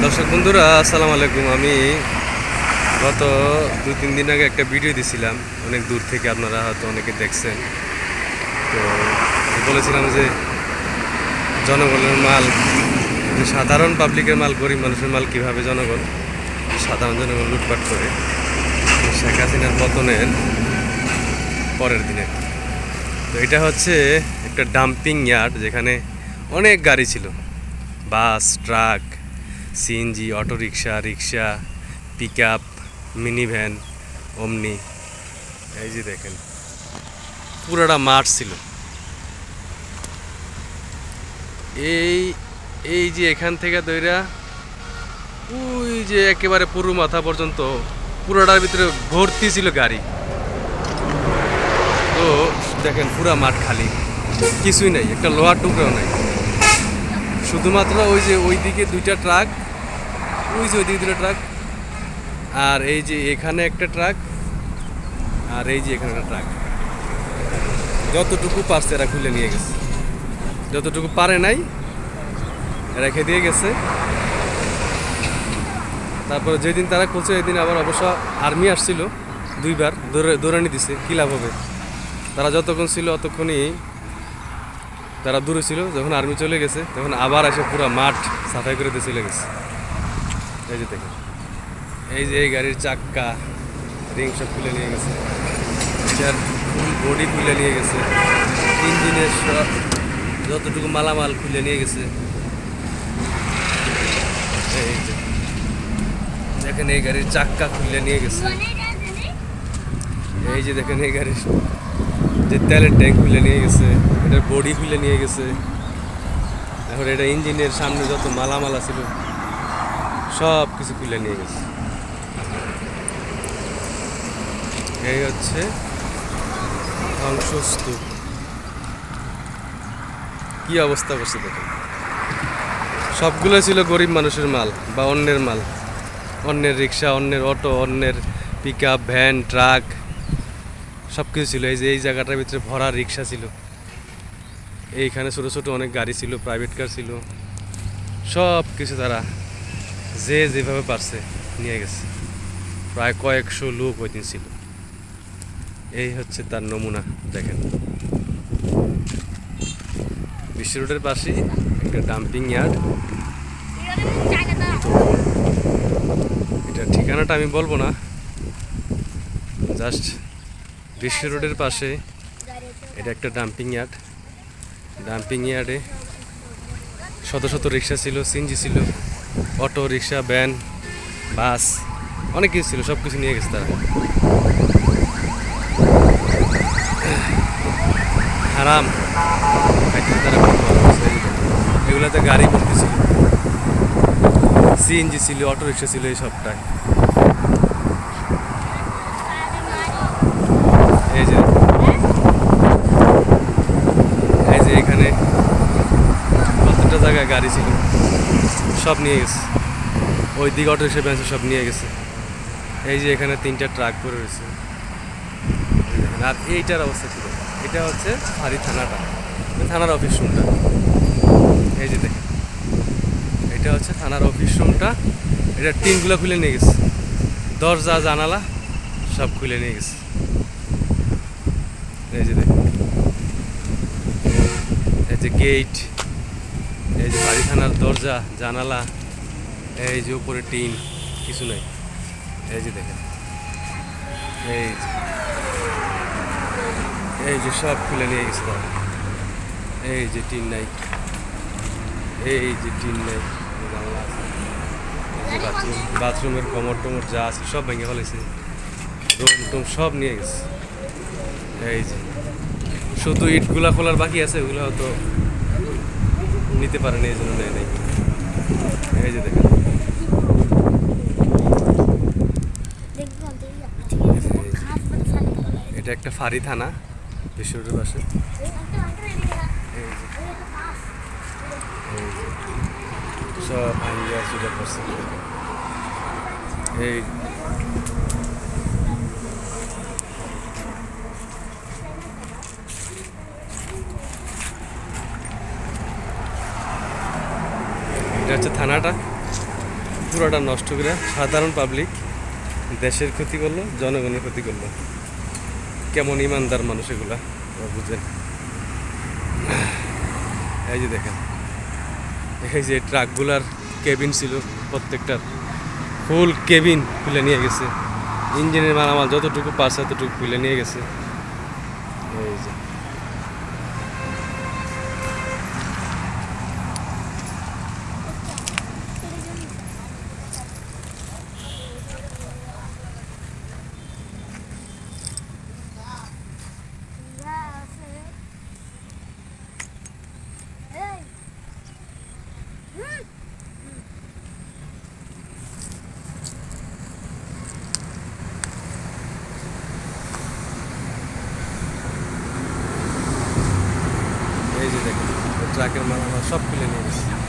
বন্ধুরা, আসসালামু আলাইকুম। আমি গত দু তিন দিন আগে একটা ভিডিও দিছিলাম। অনেক দূর থেকে আপনারা হয়তো অনেকে দেখছেন। তো বলেছিলাম যে জনগণের মাল সাধারণ পাবলিকের মাল, গরিব মানুষের মাল কীভাবে জনগণ, সাধারণ জনগণ লুটপাট করে শেখ হাসিনার পতনের পরের দিনে। তো এটা হচ্ছে একটা ডাম্পিং ইয়ার্ড যেখানে অনেক গাড়ি ছিল। Bus, truck CNG, auto rickshaw rickshaw pickup mini van অমনি। এই যে দেখেন, পুরাটা মাঠ ছিল। এই এই যে এখান থেকে দইরা, ওই যে একেবারে পুরো মাথা পর্যন্ত, পুরোটার ভিতরে ভর্তি ছিল গাড়ি। তো দেখেন, পুরা মাঠ খালি। কিছুই নাই, একটা লোহার টুকরাও নাই। শুধুমাত্র ওই যে ওই দিকে দুইটা ট্রাক, ওই যে ওই দিকে দুটো ট্রাক, আর এই যে এখানে একটা ট্রাক, আর এই যে এখানে একটা ট্রাক। যতটুকু পারছে এরা খুলে নিয়ে গেছে। যতটুকু পারে নাই রেখে দিয়ে গেছে। তারপর যেদিন তারা খুলছে, এদিন আবার অবশ্য আর্মি আসছিল দুইবার, দৌড়ে দৌড়ানি দিছে, কী লাভ হবে? তারা যতক্ষণ ছিল, অতক্ষণই তারা দূরে ছিল, যখন আর্মি চলে গেছে, তখন আবার এসে পুরো মাঠ সাফাই করে দিয়ে চলে গেছে। এই যে দেখেন। এই যে এই গাড়ির চাক্কা রিং সব খুলে নিয়ে গেছে। এটার বডি খুলে নিয়ে গেছে। ইঞ্জিনের সব যতটুকু মালামাল খুলে নিয়ে গেছে। এই যে দেখেন, এই গাড়ির চাক্কা খুলে নিয়ে গেছে। এই যে দেখেন, এই গাড়ির যে তেলের ট্যাঙ্ক খুলে নিয়ে গেছে। এটার বডি খুলে নিয়ে গেছে। এখন এটা ইঞ্জিনের সামনে যত মালামালা ছিল সব কিছু খুলে নিয়ে গেছে। এই হচ্ছে ধ্বংসস্তূপ। কি অবস্থা করছে দেখেন সবগুলো ছিল গরিব মানুষের মাল বা অন্যের মাল। অন্যের রিক্সা, অন্যের অটো, অন্যের পিক আপ ভ্যান ট্রাক সব কিছু ছিল। এই যে, এই জায়গাটার ভিতরে ভরা রিক্সা ছিল। এইখানে ছোটো ছোটো অনেক গাড়ি ছিল প্রাইভেট কার ছিল। সব কিছু তারা যে যেভাবে পারছে নিয়ে গেছে। প্রায় কয়েকশো লোক ওই দিন ছিল। এই হচ্ছে তার নমুনা, দেখেন। বিশ্ব রোডের পাশে একটা ডাম্পিং ইয়ার্ড এটা ঠিকানাটা আমি বলব না। জাস্ট বিশ্ব রোডের পাশে এটা একটা ডাম্পিং ইয়ার্ড ডাম্পিং ইয়ার্ডে শত শত রিক্সা ছিল সিনজি ছিল, অটো, রিক্সা, ভ্যান, বাস, অনেক কিছু ছিল সব কিছু নিয়ে গেছে তারা। হারাম। তারা এগুলাতে গাড়ি ভর্তি ছিল। সিএনজি ছিল, অটো রিক্সা ছিল, এই সবটাই। এই যে এই যে এখানে প্রত্যেকটা জায়গায় গাড়ি ছিল। সব নিয়ে গেছে। ওই দিকে অটো রিক্সা ব্যান্স সব নিয়ে গেছে। এই যে এখানে তিনটা ট্রাক পরে রয়েছে। আর এইটার অবস্থা ছিল এটা হচ্ছে হারি থানাটা। থানার অফিস রুমটা। এই যে দেখেন। এটা হচ্ছে থানার অফিস রুমটা। এটা টিনগুলো খুলে নিয়ে গেছে। দরজা, জানালা সব খুলে নিয়ে গেছে। এই যে দেখেন। এই যে গেট এই যে বাড়িখানার দরজা, জানালা, এই যে উপরে টিন, কিছু নাই। এই যে দেখেন। এই এই যে সব খুলে নিয়ে গেছে তারা এই যে টিন নাই। এই যে টিন নাই। জানলা বাথরুম, বাথরুমের কমর টমর যা আছে সব ভেঙে ফেলেছে। রুম টুম সব নিয়ে গেছে। এই যে। শুধু ইটগুলা খোলার বাকি আছে, ওগুলো হয়তো নিতে পারেনি, এই জন্য নেয় নাই। এই যে দেখেন। এটা একটা ফাঁড়ি থানা বিশ্বরোডের পাশে। সব ভাঙ্গিয়া চুলে পড়ছে এই। এটা হচ্ছে থানাটা। পুরোটা নষ্ট করে সাধারণ পাবলিক দেশের ক্ষতি করল, জনগণের ক্ষতি করল। কেমন ইমানদার মানুষ এগুলা বুঝেন এই যে দেখেন, এই যে ট্রাকগুলার কেবিন ছিল প্রত্যেকটার। ফুল কেবিন খুলে নিয়ে গেছে। ইঞ্জিনের মালামাল যতটুকু পাস ততটুকু খুলে নিয়ে গেছে। এই যে। এই যে দেখেন ট্রাকের মালামাল সব খুলে নিয়ে গেছে।